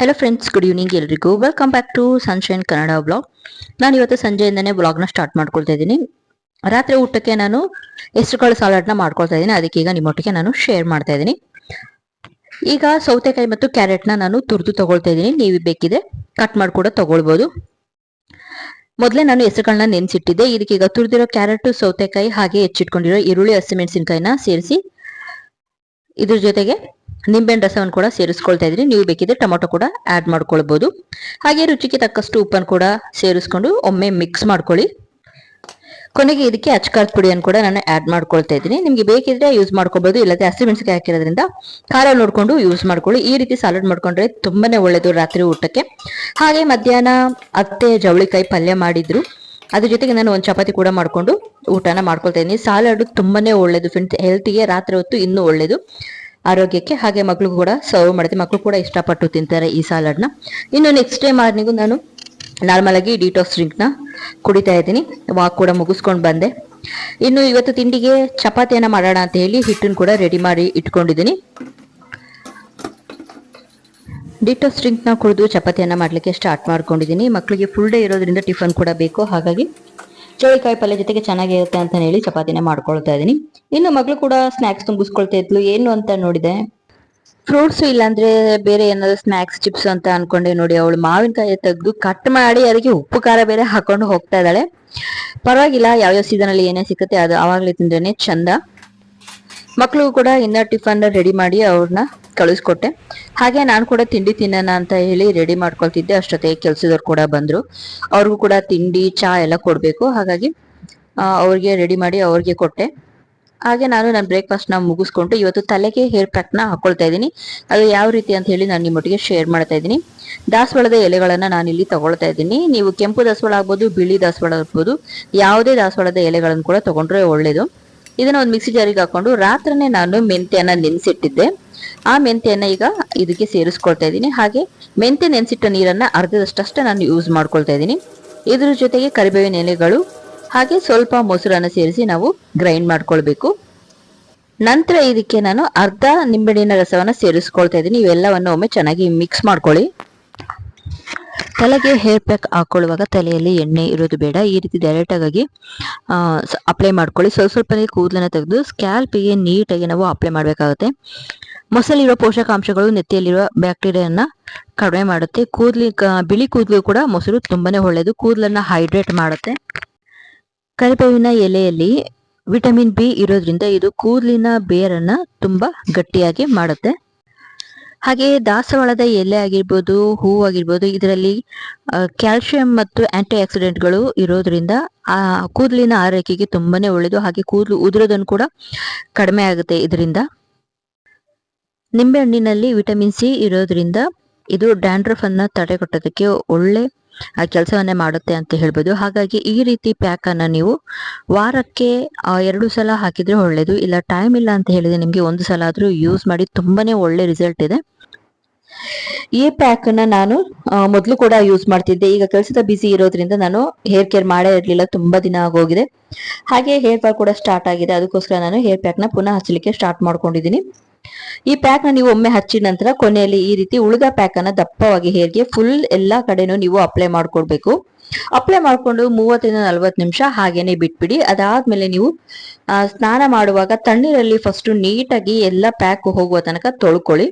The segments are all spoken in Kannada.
ಹೆಲೋ ಫ್ರೆಂಡ್ಸ್ ಗುಡ್ ಈವ್ನಿಂಗ್ ಎಲ್ರಿಗೂ. Welcome back to sunshine Kannada blog ನಾನು ಇವತ್ತು ಸಂಜೆಯಿಂದನೇ ಬ್ಲಾಗ್ನ ಸ್ಟಾರ್ಟ್ ಮಾಡ್ಕೊಳ್ತಾ ಇದ್ದೀನಿ. ರಾತ್ರಿ ಊಟಕ್ಕೆ ನಾನು ಹೆಸರುಕಾಳು ಸಾಲಡ್ನ ಮಾಡ್ಕೊಳ್ತಾ ಇದ್ದೀನಿ. ಅದಕ್ಕೆ ಈಗ ನಿಮ್ಮೊಟ್ಟಿಗೆ ನಾನು ಶೇರ್ ಮಾಡ್ತಾ ಇದ್ದೀನಿ. ಈಗ ಸೌತೆಕಾಯಿ ಮತ್ತು ಕ್ಯಾರೆಟ್ನ ನಾನು ತುರಿದು ತಗೊಳ್ತಾ ಇದ್ದೀನಿ. ನೀವು ಬೇಕಿದೆ ಕಟ್ ಮಾಡಿ ಕೂಡ ತಗೊಳ್ಬೋದು. ಮೊದಲೇ ನಾನು ಹೆಸರುಗಳನ್ನ ನೆನೆಸಿಟ್ಟಿದ್ದೆ. ಇದಕ್ಕೆ ಈಗ ತುರಿದಿರೋ ಕ್ಯಾರೆಟ್ ಸೌತೆಕಾಯಿ ಹಾಗೆ ಹೆಚ್ಚಿಟ್ಕೊಂಡಿರೋ ಈರುಳ್ಳಿ, ಹಸಿಮೆಣಸಿನಕಾಯಿನ ಸೇರಿಸಿ ಇದ್ರ ಜೊತೆಗೆ ನಿಂಬೆಹಣ್ಣು ರಸವನ್ನು ಕೂಡ ಸೇರಿಸ್ಕೊಳ್ತಾ ಇದ್ರಿ. ನೀವು ಬೇಕಿದ್ರೆ ಟೊಮೊಟೊ ಕೂಡ ಆಡ್ ಮಾಡ್ಕೊಳ್ಬೋದು. ಹಾಗೆ ರುಚಿಗೆ ತಕ್ಕಷ್ಟು ಉಪ್ಪನ್ನು ಕೂಡ ಸೇರಿಸ್ಕೊಂಡು ಒಮ್ಮೆ ಮಿಕ್ಸ್ ಮಾಡ್ಕೊಳ್ಳಿ. ಕೊನೆಗೆ ಇದಕ್ಕೆ ಅಚ್ಕಾರದ ಪುಡಿಯನ್ನು ಕೂಡ ನಾನು ಆ್ಯಡ್ ಮಾಡ್ಕೊಳ್ತಾ ಇದ್ದೀನಿ. ನಿಮಗೆ ಬೇಕಿದ್ರೆ ಯೂಸ್ ಮಾಡ್ಕೋಬಹುದು ಇಲ್ಲದೆ ಹಸಿಮೆಣಸಿನಕಾಯಿ ಹಾಕಿರೋದ್ರಿಂದ ಖಾರ ನೋಡಿಕೊಂಡು ಯೂಸ್ ಮಾಡ್ಕೊಳ್ಳಿ. ಈ ರೀತಿ ಸಾಲಡ್ ಮಾಡ್ಕೊಂಡ್ರೆ ತುಂಬಾನೇ ಒಳ್ಳೆಯದು ರಾತ್ರಿ ಊಟಕ್ಕೆ. ಹಾಗೆ ಮಧ್ಯಾಹ್ನ ಅತ್ತೆ ಜವಳಿಕಾಯಿ ಪಲ್ಯ ಮಾಡಿದ್ರು. ಅದ್ರ ಜೊತೆಗೆ ನಾನು ಒಂದು ಚಪಾತಿ ಕೂಡ ಮಾಡಿಕೊಂಡು ಊಟನ ಮಾಡ್ಕೊಳ್ತಾ ಇದ್ದೀನಿ. ಸಾಲಡ್ ತುಂಬಾನೇ ಒಳ್ಳೇದು ಫ್ರೆಂಡ್ಸ್ ಹೆಲ್ತಿಗೆ ರಾತ್ರಿ ಹೊತ್ತು ಇನ್ನೂ ಒಳ್ಳೇದು. ಆರೋಗ್ಯಕ್ಕೆ ಹಾಗೆ ಮಕ್ಳಿಗೂ ಕೂಡ ಸರ್ವ್ ಮಾಡುತ್ತೆ. ಮಕ್ಕಳು ಕೂಡ ಇಷ್ಟಪಟ್ಟು ತಿಂತಾರೆ ಈ ಸಾಲಡ್ನ ಇನ್ನು ನೆಕ್ಸ್ಟ್ ಡೇ ಮಾರ್ನಿಂಗು ನಾನು ನಾರ್ಮಲ್ ಆಗಿ ಡಿಟಾಕ್ಸ್ ಡ್ರಿಂಕ್ನ ಕುಡಿತಾ ಇದ್ದೀನಿ. ವಾಕ್ ಕೂಡ ಮುಗಿಸ್ಕೊಂಡು ಬಂದೆ. ಇನ್ನು ಇವತ್ತು ತಿಂಡಿಗೆ ಚಪಾತಿಯನ್ನ ಮಾಡೋಣ ಅಂತ ಹೇಳಿ ಹಿಟ್ಟನ್ನು ಕೂಡ ರೆಡಿ ಮಾಡಿ ಇಟ್ಕೊಂಡಿದ್ದೀನಿ. ಡಿಟಾಕ್ಸ್ ಡ್ರಿಂಕ್ನ ಕುಡಿದು ಚಪಾತಿಯನ್ನು ಮಾಡಲಿಕ್ಕೆ ಸ್ಟಾರ್ಟ್ ಮಾಡ್ಕೊಂಡಿದ್ದೀನಿ. ಮಕ್ಕಳಿಗೆ ಫುಲ್ ಡೇ ಇರೋದ್ರಿಂದ ಟಿಫನ್ ಕೂಡ ಬೇಕು. ಹಾಗಾಗಿ ಚೌಳಿಕಾಯಿ ಪಲ್ಯ ಜೊತೆಗೆ ಚೆನ್ನಾಗಿರುತ್ತೆ ಅಂತ ಹೇಳಿ ಚಪಾತಿನ ಮಾಡ್ಕೊಳ್ತಾ ಇದ್ದೀನಿ ಇನ್ನು ಮಗಳು ಕೂಡ ಸ್ನಾಕ್ಸ್ ತುಂಬಿಸ್ಕೊಳ್ತಾ ಇದ್ಲು. ಏನು ಅಂತ ನೋಡಿದೆ? ಫ್ರೂಟ್ಸ್ ಇಲ್ಲಾಂದ್ರೆ ಬೇರೆ ಏನಾದ್ರು ಸ್ನಾಕ್ಸ್ ಚಿಪ್ಸ್ ಅಂತ ಅನ್ಕೊಂಡೆ ನೋಡಿ. ಅವಳು ಮಾವಿನಕಾಯಿ ತೆಗೆದು ಕಟ್ ಮಾಡಿ ಅದಕ್ಕೆ ಉಪ್ಪು, ಖಾರ ಬೇರೆ ಹಾಕೊಂಡು ಹೋಗ್ತಾ ಇದ್ದಾಳೆ. ಪರವಾಗಿಲ್ಲ, ಯಾವ್ಯಾವ ಸೀಸನ್ ಅಲ್ಲಿ ಏನೇ ಸಿಕ್ಕತ್ತೆ ಅದು ಅವಾಗ್ಲೇ ತಿಂದ್ರೇನೆ ಚಂದ. ಮಕ್ಕಳು ಕೂಡ ಇನ್ನ ಟಿಫನ್ ರೆಡಿ ಮಾಡಿ ಅವ್ರನ್ನ ಕಳಿಸ್ಕೊಟ್ಟೆ. ಹಾಗೆ ನಾನು ಕೂಡ ತಿಂಡಿ ತಿನ್ನೋಣ ಅಂತ ಹೇಳಿ ರೆಡಿ ಮಾಡ್ಕೊಳ್ತಿದ್ದೆ. ಅಷ್ಟೊತ್ತಿಗೆ ಕೆಲ್ಸದವ್ರು ಕೂಡ ಬಂದ್ರು. ಅವ್ರಿಗೂ ಕೂಡ ತಿಂಡಿ, ಚಾ ಎಲ್ಲ ಕೊಡ್ಬೇಕು. ಹಾಗಾಗಿ ಅವ್ರಿಗೆ ರೆಡಿ ಮಾಡಿ ಅವ್ರಿಗೆ ಕೊಟ್ಟೆ. ಹಾಗೆ ನಾನು ನನ್ನ ಬ್ರೇಕ್ಫಾಸ್ಟ್ನ ಮುಗಿಸ್ಕೊಂಡು ಇವತ್ತು ತಲೆಗೆ ಹೇರ್ ಪ್ಯಾಕ್ನ ಹಾಕೊಳ್ತಾ ಇದ್ದೀನಿ. ಅದು ಯಾವ ರೀತಿ ಅಂತ ಹೇಳಿ ನಾನು ನಿಮ್ಮೊಟ್ಟಿಗೆ ಶೇರ್ ಮಾಡ್ತಾ ಇದ್ದೀನಿ. ದಾಸವಾಳದ ಎಲೆಗಳನ್ನು ನಾನು ಇಲ್ಲಿ ತಗೊಳ್ತಾ ಇದ್ದೀನಿ. ನೀವು ಕೆಂಪು ದಾಸವಾಳ ಆಗ್ಬೋದು, ಬಿಳಿ ದಾಸವಾಳ ಆಗ್ಬೋದು, ಯಾವುದೇ ದಾಸವಾಳದ ಎಲೆಗಳನ್ನು ಕೂಡ ತಗೊಂಡ್ರೆ ಒಳ್ಳೇದು. ಇದನ್ನ ಒಂದು ಮಿಕ್ಸಿ ಜಾರಿಗೆ ಹಾಕೊಂಡು ರಾತ್ರನೇ ನಾನು ಮೆಂತ್ಯನ ನೆನೆಸಿಟ್ಟಿದ್ದೆ. ಆ ಮೆಂತ್ಯನ ಈಗ ಇದಕ್ಕೆ ಸೇರಿಸ್ಕೊಳ್ತಾ ಇದ್ದೀನಿ. ಹಾಗೆ ಮೆಂತ್ಯ ನೆನೆಸಿಟ್ಟ ನೀರನ್ನ ಅರ್ಧದಷ್ಟಷ್ಟೇ ನಾನು ಯೂಸ್ ಮಾಡ್ಕೊಳ್ತಾ ಇದ್ದೀನಿ. ಇದ್ರ ಜೊತೆಗೆ ಕರಿಬೇವಿನ ಎಲೆಗಳು, ಹಾಗೆ ಸ್ವಲ್ಪ ಮೊಸರನ್ನ ಸೇರಿಸಿ ನಾವು ಗ್ರೈಂಡ್ ಮಾಡ್ಕೊಳ್ಬೇಕು. ನಂತರ ಇದಕ್ಕೆ ನಾನು ಅರ್ಧ ನಿಂಬೆಹಣ್ಣಿನ ರಸವನ್ನ ಸೇರಿಸ್ಕೊಳ್ತಾ ಇದ್ದೀನಿ. ಇವೆಲ್ಲವನ್ನು ಒಮ್ಮೆ ಚೆನ್ನಾಗಿ ಮಿಕ್ಸ್ ಮಾಡ್ಕೊಳ್ಳಿ. ತಲೆಗೆ ಹೇರ್ ಪ್ಯಾಕ್ ಹಾಕೊಳ್ಳುವಾಗ ತಲೆಯಲ್ಲಿ ಎಣ್ಣೆ ಇರೋದು ಬೇಡ. ಈ ರೀತಿ ಡೈರೆಕ್ಟಾಗಿ ಅಪ್ಲೈ ಮಾಡ್ಕೊಳ್ಳಿ. ಸ್ವಲ್ಪ ಸ್ವಲ್ಪನೇ ಕೂದಲನ್ನ ತೆಗೆದು ಸ್ಕ್ಯಾಲ್ಪಿಗೆ ನೀಟಾಗಿ ನಾವು ಅಪ್ಲೈ ಮಾಡಬೇಕಾಗುತ್ತೆ. ಮೊಸಲಿರೋ ಪೋಷಕಾಂಶಗಳು ನೆತ್ತಿಯಲ್ಲಿರುವ ಬ್ಯಾಕ್ಟೀರಿಯಾನ ಕಡಿಮೆ ಮಾಡುತ್ತೆ. ಕೂದಲಿ ಬಿಳಿ ಕೂದಲು ಕೂಡ ಮೊಸರು ತುಂಬಾನೇ ಒಳ್ಳೆಯದು ಕೂದಲನ್ನ ಹೈಡ್ರೇಟ್ ಮಾಡುತ್ತೆ. ಕರಿಬೇವಿನ ಎಲೆಯಲ್ಲಿ ವಿಟಮಿನ್ ಬಿ ಇರೋದ್ರಿಂದ ಇದು ಕೂದಲಿನ ಬೇರನ್ನ ತುಂಬಾ ಗಟ್ಟಿಯಾಗಿ ಮಾಡುತ್ತೆ. ಹಾಗೆ ದಾಸವಾಳದ ಎಲೆ ಆಗಿರ್ಬೋದು, ಹೂ ಆಗಿರ್ಬೋದು, ಇದರಲ್ಲಿ ಕ್ಯಾಲ್ಸಿಯಂ ಮತ್ತು ಆಂಟಿ ಆಕ್ಸಿಡೆಂಟ್ಗಳು ಇರೋದ್ರಿಂದ ಆ ಕೂದಲಿನ ಆರೈಕೆಗೆ ತುಂಬಾನೇ ಒಳ್ಳೆಯದು ಹಾಗೆ ಕೂದಲು ಉದುರೋದನ್ನು ಕೂಡ ಕಡಿಮೆ ಆಗುತ್ತೆ ಇದರಿಂದ. ನಿಂಬೆಹಣ್ಣಿನಲ್ಲಿ ವಿಟಮಿನ್ ಸಿ ಇರೋದ್ರಿಂದ ಇದು ಡ್ಯಾಂಡ್ರಫ್ ಅನ್ನ ತಡೆಗಟ್ಟೋದಕ್ಕೆ ಒಳ್ಳೆ ಆ ಕೆಲಸವನ್ನೇ ಮಾಡುತ್ತೆ ಅಂತ ಹೇಳ್ಬೋದು. ಹಾಗಾಗಿ ಈ ರೀತಿ ಪ್ಯಾಕ್ ಅನ್ನ ನೀವು ವಾರಕ್ಕೆ ಎರಡು ಸಲ ಹಾಕಿದ್ರೆ ಒಳ್ಳೇದು. ಇಲ್ಲ ಟೈಮ್ ಇಲ್ಲ ಅಂತ ಹೇಳಿದ್ರೆ ನಿಮಗೆ ಒಂದು ಸಲ ಆದ್ರೂ ಯೂಸ್ ಮಾಡಿ ತುಂಬಾನೇ ಒಳ್ಳೆ ರಿಸಲ್ಟ್ ಇದೆ. ಈ ಪ್ಯಾಕ್ ಅನ್ನ ನಾನು ಮೊದಲು ಕೂಡ ಯೂಸ್ ಮಾಡ್ತಿದ್ದೆ. ಈಗ ಕೆಲಸದ ಬಿಸಿ ಇರೋದ್ರಿಂದ ನಾನು ಹೇರ್ ಕೇರ್ ಮಾಡೇ ಇರಲಿಲ್ಲ. ತುಂಬಾ ದಿನ ಆಗೋಗಿದೆ. ಹಾಗೆ ಹೇರ್ ಪ್ಯಾಕ್ ಕೂಡ ಸ್ಟಾರ್ಟ್ ಆಗಿದೆ. ಅದಕ್ಕೋಸ್ಕರ ನಾನು ಹೇರ್ ಪ್ಯಾಕ್ನ ಪುನಃ ಹಚ್ಚಲಿಕ್ಕೆ ಸ್ಟಾರ್ಟ್ ಮಾಡ್ಕೊಂಡಿದ್ದೀನಿ. ಈ ಪ್ಯಾಕ್ನ ನೀವು ಒಮ್ಮೆ ಹಚ್ಚಿದ ನಂತರ ಕೊನೆಯಲ್ಲಿ ಈ ರೀತಿ ಉಳಿದ ಪ್ಯಾಕ್ ಅನ್ನ ದಪ್ಪವಾಗಿ ಹೇರ್ಗೆ ಫುಲ್ ಎಲ್ಲಾ ಕಡೆನೂ ನೀವು ಅಪ್ಲೈ ಮಾಡ್ಕೊಡ್ಬೇಕು. ಅಪ್ಲೈ ಮಾಡ್ಕೊಂಡು ಮೂವತ್ತರಿಂದ ನಲ್ವತ್ತು ನಿಮಿಷ ಹಾಗೇನೆ ಬಿಟ್ಬಿಡಿ. ಅದಾದ್ಮೇಲೆ ನೀವು ಸ್ನಾನ ಮಾಡುವಾಗ ತಣ್ಣೀರಲ್ಲಿ ಫಸ್ಟ್ ನೀಟಾಗಿ ಎಲ್ಲ ಪ್ಯಾಕ್ ಹೋಗುವ ತನಕ ತೊಳ್ಕೊಳ್ಳಿ.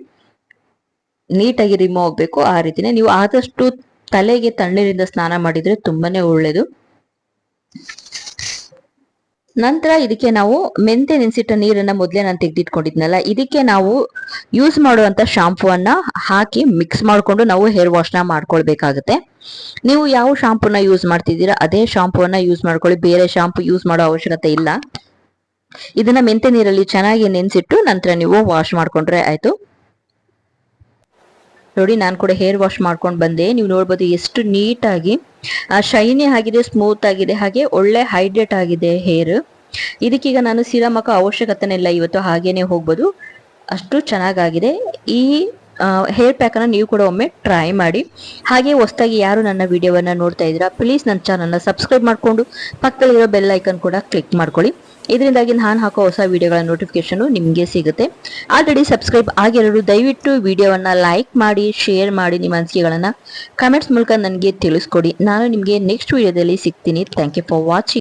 ನೀಟಾಗಿ ರಿಮೂವ್ ಆಗ್ಬೇಕು. ಆ ರೀತಿನೇ ನೀವು ಆದಷ್ಟು ತಲೆಗೆ ತಣ್ಣೀರಿಂದ ಸ್ನಾನ ಮಾಡಿದ್ರೆ ತುಂಬಾನೇ ಒಳ್ಳೇದು. ನಂತರ ಇದಕ್ಕೆ ನಾವು ಮೆಂತೆ ನೆನೆಸಿಟ್ಟ ನೀರನ್ನ ಮೊದಲೇ ನಾನು ತೆಗೆದಿಟ್ಕೊಂಡಿದ್ನಲ್ಲ, ಇದಕ್ಕೆ ನಾವು ಯೂಸ್ ಮಾಡುವಂತ ಶಾಂಪೂವನ್ನ ಹಾಕಿ ಮಿಕ್ಸ್ ಮಾಡಿಕೊಂಡು ನಾವು ಹೇರ್ ವಾಶ್ನ ಮಾಡ್ಕೊಳ್ಬೇಕಾಗುತ್ತೆ. ನೀವು ಯಾವ ಶಾಂಪೂನ ಯೂಸ್ ಮಾಡ್ತಿದ್ದೀರಾ, ಅದೇ ಶಾಂಪೂವನ್ನ ಯೂಸ್ ಮಾಡ್ಕೊಳ್ಳಿ, ಬೇರೆ ಶಾಂಪೂ ಯೂಸ್ ಮಾಡೋ ಅವಶ್ಯಕತೆ ಇಲ್ಲ. ಇದನ್ನ ಮೆಂತೆ ನೀರಲ್ಲಿ ಚೆನ್ನಾಗಿ ನೆನೆಸಿಟ್ಟು ನಂತರ ನೀವು ವಾಶ್ ಮಾಡ್ಕೊಂಡ್ರೆ ಆಯ್ತು. ನೋಡಿ, ನಾನು ಕೂಡ ಹೇರ್ ವಾಶ್ ಮಾಡ್ಕೊಂಡು ಬಂದೆ. ನೀವು ನೋಡ್ಬೋದು ಎಷ್ಟು ನೀಟಾಗಿ ಶೈನಿ ಆಗಿದೆ, ಸ್ಮೂತ್ ಆಗಿದೆ, ಹಾಗೆ ಒಳ್ಳೆ ಹೈಡ್ರೇಟ್ ಆಗಿದೆ ಹೇರ್. ಇದಕ್ಕೀಗ ನಾನು ಸಿರಮ್ ಹಾಕೋ ಅವಶ್ಯಕತೆನೇ ಇಲ್ಲ, ಇವತ್ತು ಹಾಗೇನೆ ಹೋಗ್ಬೋದು. ಅಷ್ಟು ಚೆನ್ನಾಗಾಗಿದೆ. ಈ ಹೇರ್ ಪ್ಯಾಕನ್ನು ನೀವು ಕೂಡ ಒಮ್ಮೆ ಟ್ರೈ ಮಾಡಿ. ಹಾಗೆ ಹೊಸದಾಗಿ ಯಾರು ನನ್ನ ವಿಡಿಯೋವನ್ನು ನೋಡ್ತಾ ಇದ್ದೀರಾ ಪ್ಲೀಸ್ ನನ್ನ ಚಾನಲ್ನ ಸಬ್ಸ್ಕ್ರೈಬ್ ಮಾಡಿಕೊಂಡು, ಪಕ್ಕದಲ್ಲಿರೋ ಬೆಲ್ ಐಕನ್ ಕೂಡ ಕ್ಲಿಕ್ ಮಾಡ್ಕೊಳ್ಳಿ. ಇದರಿಂದಾಗಿ ನಾನು ಹಾಕೋ ಹೊಸ ವಿಡಿಯೋಗಳ ನೋಟಿಫಿಕೇಶನ್ ನಿಮಗೆ ಸಿಗುತ್ತೆ. ಆಲ್ರೆಡಿ ಸಬ್ಸ್ಕ್ರೈಬ್ ಆಗಿರೋರು ದಯವಿಟ್ಟು ವಿಡಿಯೋವನ್ನ ಲೈಕ್ ಮಾಡಿ ಶೇರ್ ಮಾಡಿ ನಿಮ್ಮ ಅನಿಸಿಕೆಗಳನ್ನ ಕಮೆಂಟ್ಸ್ ಮೂಲಕ ನನಗೆ ತಿಳಿಸ್ಕೊಡಿ. ನಾನು ನಿಮಗೆ ನೆಕ್ಸ್ಟ್ ವಿಡಿಯೋದಲ್ಲಿ ಸಿಗ್ತೀನಿ. Thank you for watching